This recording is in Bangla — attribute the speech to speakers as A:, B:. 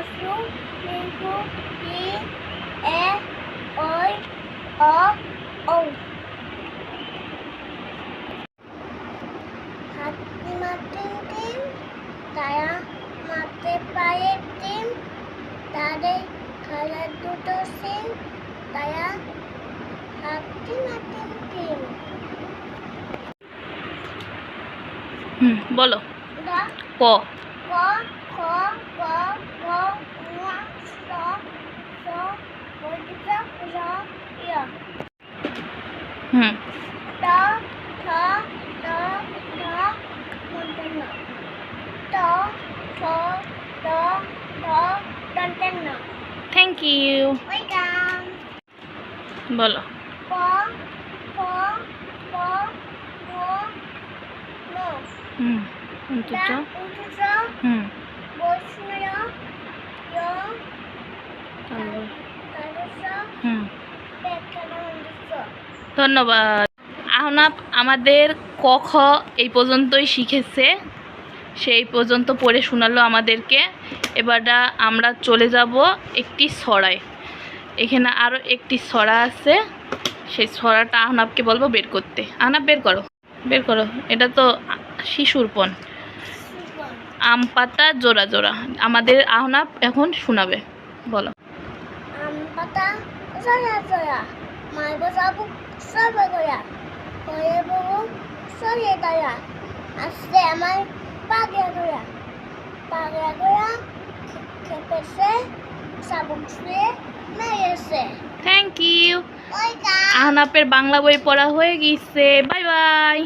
A: অশ্রু কিন্তু কি? এ ওই অ ও হাতি মারতেন টিম তারা মারতে পারে টিম তাদের খেলার দুটো সিম তারা হাতি মারতেন টিম
B: হুম বলো।
A: ক।
B: ক
A: ক খ গ ঘ ঙ স স বৈদ্য র য়
B: হুম
A: ট ঠ ড ঢ মূর্ধন্য ট ঠ ড ঢ দন্তন্য
B: থ্যাংক ইউ
A: ওয়েলকাম
B: বলো
A: প প প ম ম
B: হুম
A: টা
B: অন্তত ধন্যবাদ। আহনাপ আমাদের ক খ এই পর্যন্তই শিখেছে। সেই পর্যন্ত পড়ে শোনালো আমাদেরকে। এবারটা আমরা চলে যাব একটি ছড়ায় এখানে আরও একটি ছড়া আছে। সেই ছড়াটা আহনাবকে বলব বের করতে। আহনাব বের করো। বের করো। এটা তো শিশুর পণ। আম পাতা জোড়া জোড়া। আমাদের আহনাব এখন শোনাবে। বলো।
A: আম পাতা জয়া জয়া। মাইব সাবু সব গয়া। হয়ে বউ সরিয়ে দয়া। আসছে আমার পাগিয়া গয়া। পাগিয়া গয়া খেপেছে সাবুক শুয়ে মেরেছে
B: থ্যাংক ইউ আহনাপের বাংলা বই পড়া হয়ে গিয়েছে বাই বাই